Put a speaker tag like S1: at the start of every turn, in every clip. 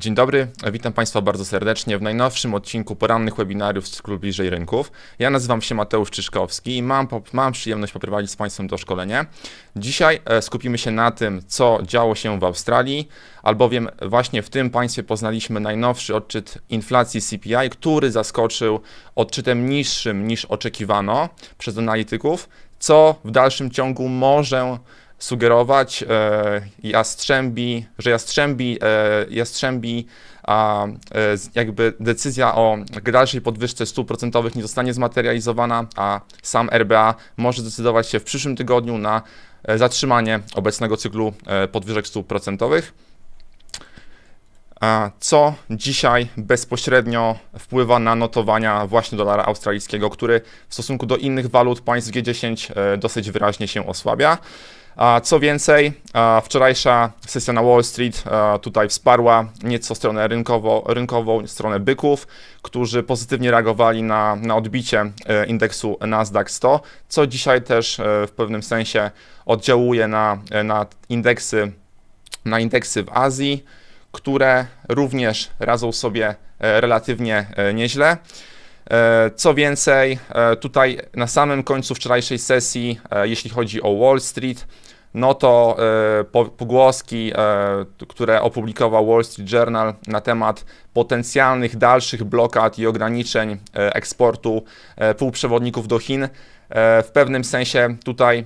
S1: Dzień dobry, witam Państwa bardzo serdecznie w najnowszym odcinku porannych webinariów z cyklu Bliżej Rynków. Ja nazywam się Mateusz Czyszkowski i mam, mam przyjemność poprowadzić z Państwem to szkolenie. Dzisiaj e, skupimy się na tym, co działo się w Australii, albowiem właśnie w tym państwie poznaliśmy najnowszy odczyt inflacji CPI, który zaskoczył odczytem niższym niż oczekiwano przez analityków, co w dalszym ciągu może sugerować e, Jastrzębi, że Jastrzębi, e, Jastrzębi a, e, jakby decyzja o dalszej podwyżce stóp procentowych nie zostanie zmaterializowana, a sam RBA może zdecydować się w przyszłym tygodniu na e, zatrzymanie obecnego cyklu e, podwyżek stóp procentowych. Co dzisiaj bezpośrednio wpływa na notowania właśnie dolara australijskiego, który w stosunku do innych walut państw G10 e, dosyć wyraźnie się osłabia. Co więcej, wczorajsza sesja na Wall Street tutaj wsparła nieco stronę rynkowo, rynkową, stronę byków, którzy pozytywnie reagowali na, na odbicie e, indeksu Nasdaq 100, co dzisiaj też e, w pewnym sensie oddziałuje na, e, na indeksy na indeksy w Azji, które również radzą sobie relatywnie nieźle. E, Co więcej, e, tutaj na samym końcu wczorajszej sesji, e, jeśli chodzi o Wall Street, no to po- pogłoski, które opublikował Wall Street Journal na temat potencjalnych dalszych blokad i ograniczeń eksportu półprzewodników do Chin, w pewnym sensie tutaj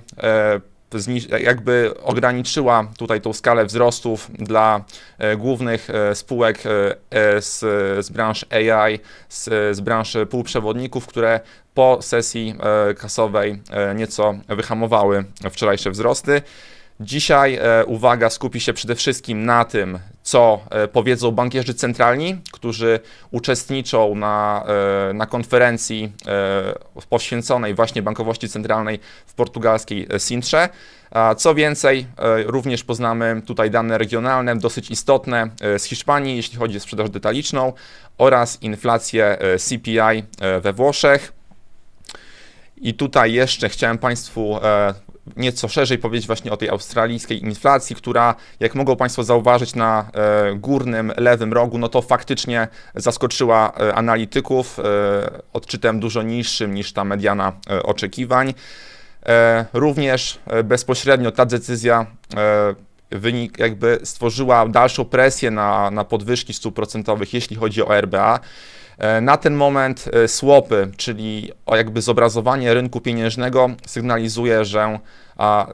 S1: jakby ograniczyła tutaj tą skalę wzrostów dla e, głównych e, spółek e, z, z branż AI, z, z branży półprzewodników, które po sesji kasowej nieco wyhamowały wczorajsze wzrosty. Dzisiaj e, uwaga skupi się przede wszystkim na tym, co e, powiedzą bankierzy centralni, którzy uczestniczą na, e, na konferencji poświęconej właśnie bankowości centralnej w portugalskiej Sintrze. Co więcej, również poznamy tutaj dane regionalne, dosyć istotne z Hiszpanii, jeśli chodzi o sprzedaż detaliczną oraz inflację CPI we Włoszech. I tutaj jeszcze chciałem Państwu nieco szerzej powiedzieć właśnie o tej australijskiej inflacji, która, jak mogą Państwo zauważyć na e, górnym lewym rogu, no to faktycznie zaskoczyła e, analityków e, odczytem dużo niższym niż ta mediana oczekiwań. Również bezpośrednio ta decyzja wynik, jakby stworzyła dalszą presję na, na podwyżki stóp procentowych, jeśli chodzi o RBA. E, Na ten moment e, swapy, czyli jakby zobrazowanie rynku pieniężnego sygnalizuje, że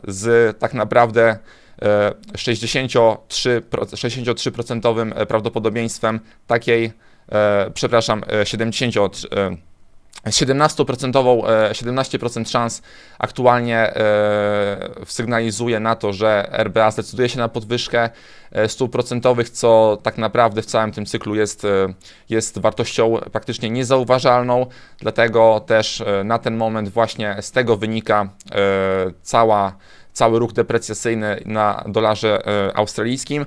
S1: z tak naprawdę e, 63%, 63% prawdopodobieństwem takiej, przepraszam, e, 70, e, 17%, e, 17% szans aktualnie e, sygnalizuje na to, że RBA zdecyduje się na podwyżkę e, stóp procentowych, co tak naprawdę w całym tym cyklu jest, e, jest wartością praktycznie niezauważalną, dlatego też e, na ten moment właśnie z tego wynika e, cała, cały ruch deprecjacyjny na dolarze e, australijskim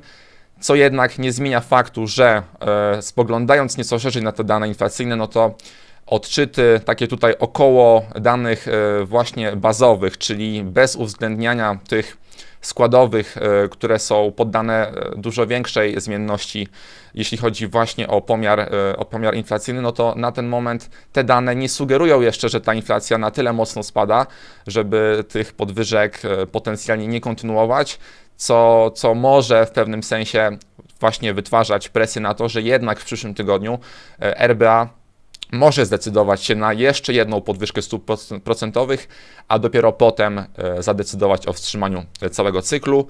S1: co jednak nie zmienia faktu, że e, spoglądając nieco szerzej na te dane inflacyjne, no to odczyty takie tutaj około danych e, właśnie bazowych, czyli bez uwzględniania tych składowych, e, które są poddane e, dużo większej zmienności, jeśli chodzi właśnie o pomiar, o pomiar inflacyjny, no to na ten moment te dane nie sugerują jeszcze, że ta inflacja na tyle mocno spada, żeby tych podwyżek potencjalnie nie kontynuować, co, co może w pewnym sensie właśnie wytwarzać presję na to, że jednak w przyszłym tygodniu RBA może zdecydować się na jeszcze jedną podwyżkę stóp proc- procentowych, a dopiero potem e, zadecydować o wstrzymaniu całego cyklu.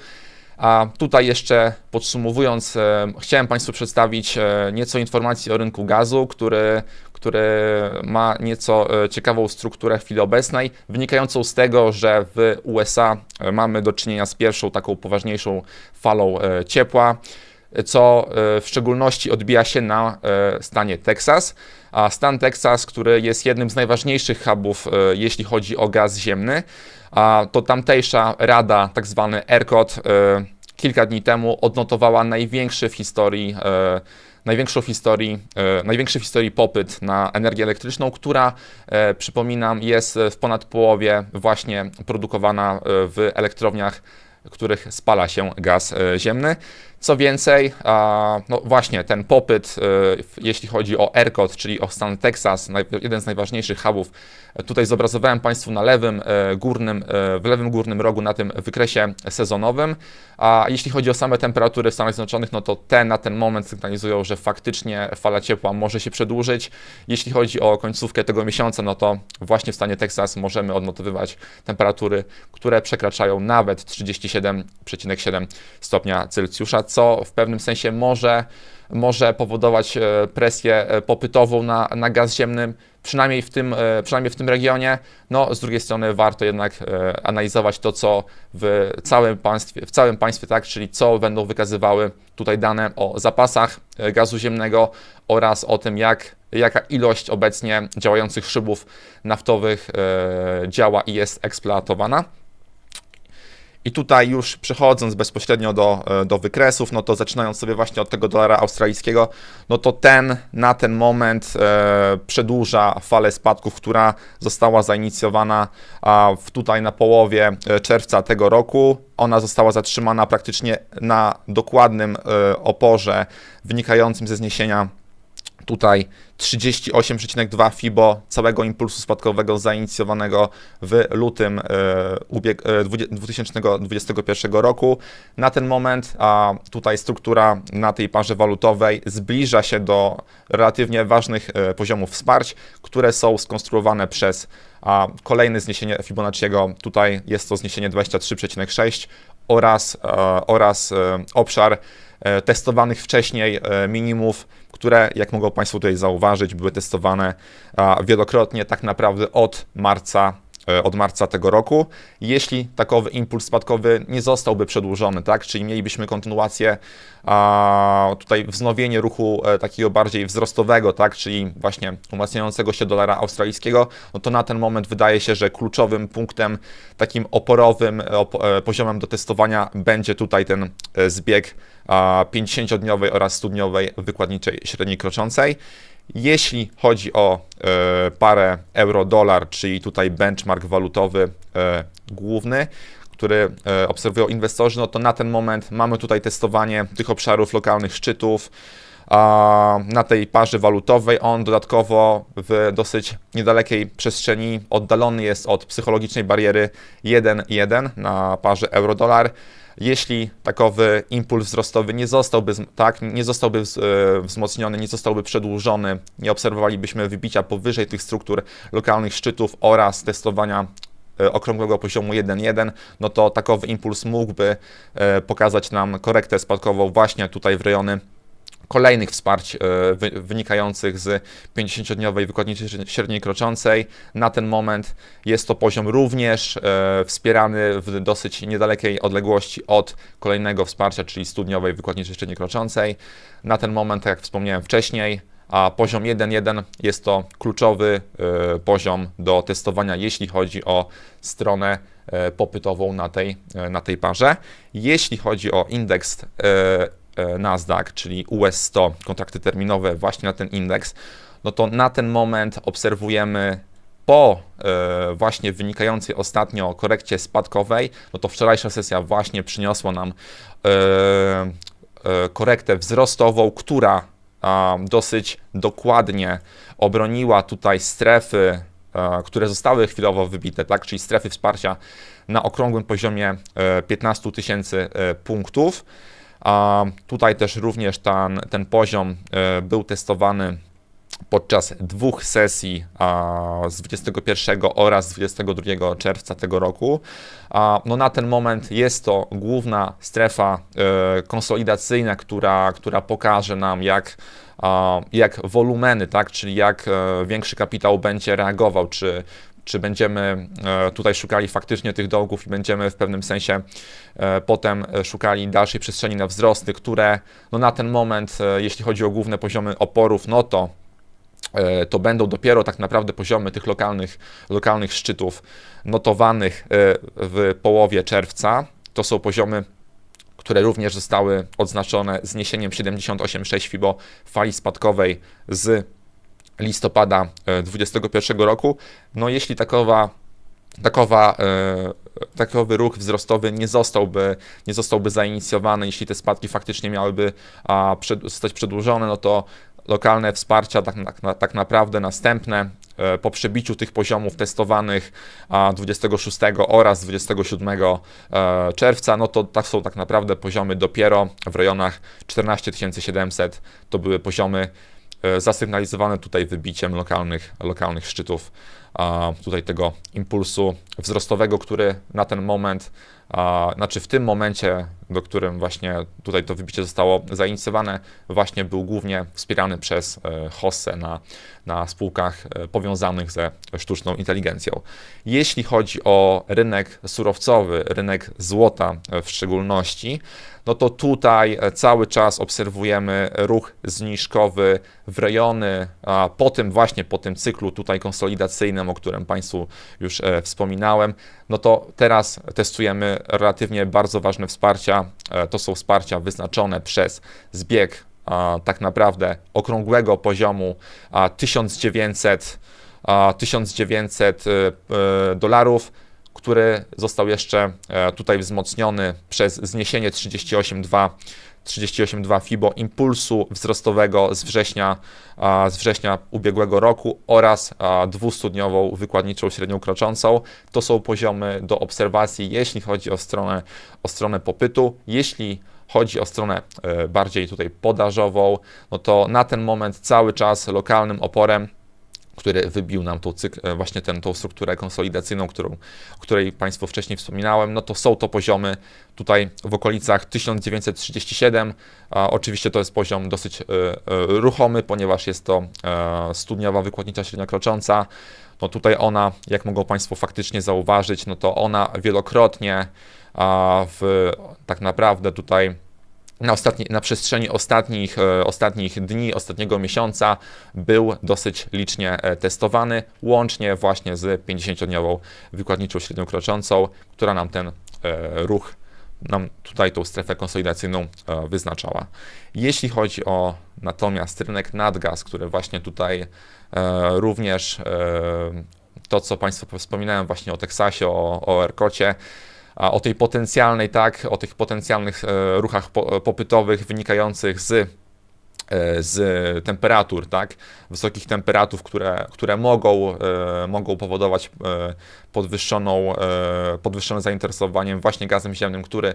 S1: A tutaj jeszcze podsumowując, e, chciałem Państwu przedstawić e, nieco informacji o rynku gazu, który, który ma nieco ciekawą strukturę w chwili obecnej, wynikającą z tego, że w USA mamy do czynienia z pierwszą taką poważniejszą falą ciepła co e, w szczególności odbija się na e, stanie Teksas. A stan Teksas, który jest jednym z najważniejszych hubów, e, jeśli chodzi o gaz ziemny, to tamtejsza rada, tak zwany ERCOT, kilka dni temu odnotowała największy w historii największą w historii, największy w historii popyt na energię elektryczną, która, przypominam, jest w ponad połowie właśnie produkowana w elektrowniach, których spala się gaz ziemny. Co więcej, no właśnie ten popyt, w- jeśli chodzi o ERCOT, czyli o stan naj- jeden z najważniejszych hubów, tutaj zobrazowałem Państwu na lewym e, górnym, e, w lewym górnym rogu na tym wykresie sezonowym. A jeśli chodzi o same temperatury w Stanach Zjednoczonych, no to te na ten moment sygnalizują, że faktycznie fala ciepła może się przedłużyć. Jeśli chodzi o końcówkę tego miesiąca, no to właśnie w stanie Teksas możemy odnotowywać temperatury, które przekraczają nawet 37,7 stopnia Celsjusza, co w pewnym sensie może, może powodować e, presję e, popytową na, na gaz ziemny, przynajmniej w, tym, e, przynajmniej w tym regionie. No, z drugiej strony warto jednak analizować to, co w całym państwie, w całym państwie, tak, czyli co będą wykazywały tutaj dane o zapasach gazu ziemnego oraz o tym, jak, jaka ilość obecnie działających szybów naftowych działa i jest eksploatowana. I tutaj już przechodząc bezpośrednio do, e, do wykresów, no to zaczynając sobie właśnie od tego dolara australijskiego, no to ten na ten moment e, przedłuża falę spadków, która została zainicjowana a, w, tutaj na połowie e, czerwca tego roku. Ona została zatrzymana praktycznie na dokładnym e, oporze wynikającym ze zniesienia tutaj 38,2 FIBO całego impulsu spadkowego zainicjowanego w lutym e, ubieg- e, 20 2021 roku. Na ten moment a tutaj struktura na tej parze walutowej zbliża się do relatywnie ważnych e, poziomów wsparć, które są skonstruowane przez a, kolejne zniesienie Fibonacciego. Tutaj jest to zniesienie 23,6 oraz, e, oraz e, obszar e, testowanych wcześniej e, minimów, które, jak mogą Państwo tutaj zauważyć, były testowane wielokrotnie tak naprawdę od marca, e, od marca tego roku. Jeśli takowy impuls spadkowy nie zostałby przedłużony, tak, czyli mielibyśmy kontynuację, a, tutaj wznowienie ruchu e, takiego bardziej wzrostowego, tak, czyli właśnie umacniającego się dolara australijskiego, no to na ten moment wydaje się, że kluczowym punktem takim oporowym e, op- e, poziomem do testowania będzie tutaj ten e, zbieg a, 50-dniowej oraz 100-dniowej wykładniczej średniej kroczącej. Jeśli chodzi o e, parę euro-dolar, czyli tutaj benchmark walutowy e, główny, który e, obserwują inwestorzy, no to na ten moment mamy tutaj testowanie tych obszarów lokalnych szczytów. Na tej parze walutowej on dodatkowo w dosyć niedalekiej przestrzeni oddalony jest od psychologicznej bariery 1,1 na parze euro-dolar. Jeśli takowy impuls wzrostowy nie zostałby, tak, nie zostałby e, wzmocniony, nie zostałby przedłużony, nie obserwowalibyśmy wybicia powyżej tych struktur lokalnych szczytów oraz testowania e, okrągłego poziomu 1.1, no to takowy impuls mógłby e, pokazać nam korektę spadkową właśnie tutaj w rejony kolejnych wsparć e, wy, wynikających z 50-dniowej wykładniczej średniej- kroczącej. Na ten moment jest to poziom również e, wspierany w dosyć niedalekiej odległości od kolejnego wsparcia, czyli studniowej wykładniczej średniej kroczącej. Na ten moment, tak jak wspomniałem wcześniej, a poziom 1.1 jest to kluczowy e, poziom do testowania, jeśli chodzi o stronę popytową na tej, na tej parze. Jeśli chodzi o indeks Nasdaq, czyli US 100, kontrakty terminowe właśnie na ten indeks, no to na ten moment obserwujemy po e, właśnie wynikającej ostatnio korekcie spadkowej, no to wczorajsza sesja właśnie przyniosła nam e, e, korektę wzrostową, która dosyć dokładnie obroniła tutaj strefy, e, które zostały chwilowo wybite, tak, czyli strefy wsparcia na okrągłym poziomie e, 15 tysięcy e, punktów. A tutaj też również ten, ten poziom e, był testowany podczas dwóch sesji z 21 oraz 22 czerwca tego roku. No na ten moment jest to główna strefa e, konsolidacyjna, która, która pokaże nam, jak, jak wolumeny, tak, czyli jak e, większy kapitał będzie reagował, czy czy będziemy e, tutaj szukali faktycznie tych dołków i będziemy w pewnym sensie e, potem szukali dalszej przestrzeni na wzrosty, które no na ten moment, e, jeśli chodzi o główne poziomy oporów, no to to będą dopiero tak naprawdę poziomy tych lokalnych, lokalnych szczytów notowanych w połowie czerwca. To są poziomy, które również zostały odznaczone zniesieniem 78,6 FIBO fali spadkowej z listopada e, 2021 roku. No jeśli takowa, takowa takowy ruch wzrostowy nie zostałby, nie zostałby zainicjowany, jeśli te spadki faktycznie miałyby zostać przedłużone, no to lokalne wsparcia tak, tak, tak naprawdę następne e, po przebiciu tych poziomów testowanych a, 26 oraz 27 e, czerwca, no to tak są tak naprawdę poziomy dopiero w rejonach 14 700. To były poziomy e, zasygnalizowane tutaj wybiciem lokalnych, lokalnych szczytów tutaj tego impulsu wzrostowego, który na ten moment, znaczy w tym momencie, do którym właśnie tutaj to wybicie zostało zainicjowane, właśnie był głównie wspierany przez e, Hosse na, na spółkach e, powiązanych ze sztuczną inteligencją. Jeśli chodzi o rynek surowcowy, rynek złota e, w szczególności, no to tutaj cały czas obserwujemy ruch zniżkowy w rejony, po tym właśnie, po tym cyklu tutaj konsolidacyjnym, o którym Państwu już wspominałem, no to teraz testujemy relatywnie bardzo ważne wsparcia. To są wsparcia wyznaczone przez zbieg tak naprawdę okrągłego poziomu 1900, 1900 dolarów, który został jeszcze e, tutaj wzmocniony przez zniesienie 38,2 38,2 FIBO impulsu wzrostowego z września, z września ubiegłego roku oraz dwustudniową wykładniczą średnią kroczącą. To są poziomy do obserwacji, jeśli chodzi o stronę, o stronę popytu. Jeśli chodzi o stronę e, bardziej tutaj podażową, no to na ten moment cały czas lokalnym oporem który wybił nam tą cykl, e, właśnie tą strukturę konsolidacyjną, którą, o której Państwu wcześniej wspominałem, no to są to poziomy tutaj w okolicach 1937. A oczywiście to jest poziom dosyć y, y, ruchomy, ponieważ jest to y, studniowa wykładnicza średnia krocząca. No tutaj ona, jak mogą Państwo faktycznie zauważyć, no to ona wielokrotnie w tak naprawdę tutaj na, ostatni, na przestrzeni ostatnich, e, ostatnich dni, ostatniego miesiąca był dosyć licznie e, testowany, łącznie właśnie z 50-dniową wykładniczą średnią kroczącą, która nam ten e, ruch, nam tutaj tą strefę konsolidacyjną wyznaczała. Jeśli chodzi o natomiast rynek nadgaz, który właśnie tutaj również to, co Państwo wspominałem właśnie o Teksasie, o, o ERKOcie, o tej potencjalnej, tak, o tych potencjalnych e, ruchach popytowych wynikających z e, z temperatur, tak, wysokich temperatur, które, które mogą, e, mogą powodować podwyższoną, podwyższone zainteresowanie właśnie gazem ziemnym, który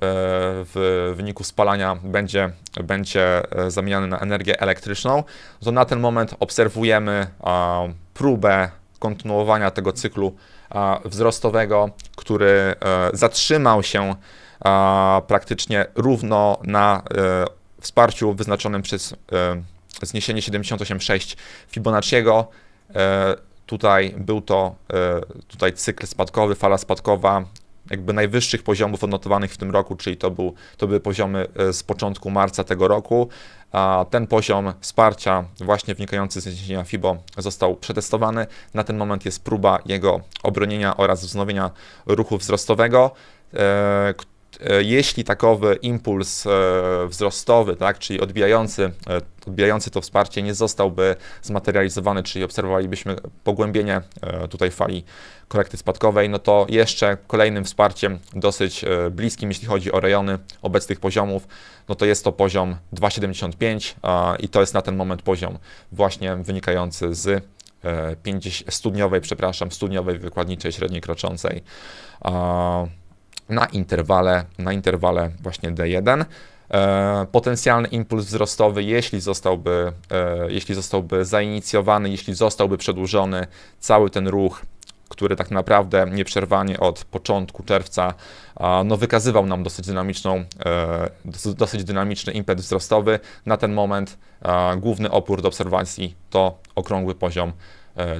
S1: w wyniku spalania będzie, będzie zamieniany na energię elektryczną, to na ten moment obserwujemy próbę kontynuowania tego cyklu wzrostowego, który e, zatrzymał się praktycznie równo na e, wsparciu wyznaczonym przez e, zniesienie 78,6 Fibonacciego. Tutaj był to tutaj cykl spadkowy, fala spadkowa jakby najwyższych poziomów odnotowanych w tym roku, czyli to, był, to były poziomy z początku marca tego roku. A ten poziom wsparcia właśnie wynikający z zniesienia FIBO został przetestowany. Na ten moment jest próba jego obronienia oraz wznowienia ruchu wzrostowego, e, E, jeśli takowy impuls e, wzrostowy, tak, czyli odbijający, e, odbijający to wsparcie nie zostałby zmaterializowany, czyli obserwowalibyśmy pogłębienie tutaj fali korekty spadkowej, no to jeszcze kolejnym wsparciem dosyć bliskim, jeśli chodzi o rejony obecnych poziomów, no to jest to poziom 2,75 i to jest na ten moment poziom właśnie wynikający z 50, studniowej, przepraszam, studniowej wykładniczej średniej kroczącej na interwale, na interwale właśnie D1. E, potencjalny impuls wzrostowy, jeśli zostałby, e, jeśli zostałby zainicjowany, jeśli zostałby przedłużony cały ten ruch, który tak naprawdę nieprzerwanie od początku czerwca no, wykazywał nam dosyć dynamiczną, e, dosyć dynamiczny impet wzrostowy. Na ten moment główny opór do obserwacji to okrągły poziom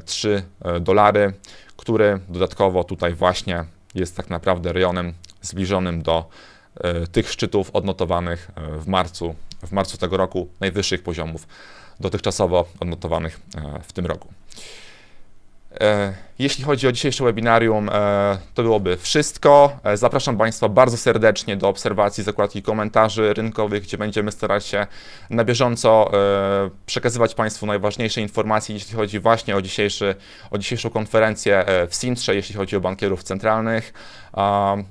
S1: 3 dolary, który dodatkowo tutaj właśnie jest tak naprawdę rejonem zbliżonym do e, tych szczytów odnotowanych e, w marcu, w marcu tego roku, najwyższych poziomów dotychczasowo odnotowanych e, w tym roku. E, Jeśli chodzi o dzisiejsze webinarium, e, to byłoby wszystko. E, Zapraszam Państwa bardzo serdecznie do obserwacji zakładki komentarzy rynkowych, gdzie będziemy starać się na bieżąco przekazywać Państwu najważniejsze informacje, jeśli chodzi właśnie o, dzisiejszy, o dzisiejszą konferencję w Sintrze, jeśli chodzi o bankierów centralnych.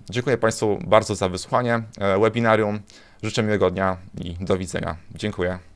S1: Dziękuję Państwu bardzo za wysłuchanie webinarium. Życzę miłego dnia i do widzenia. Dziękuję.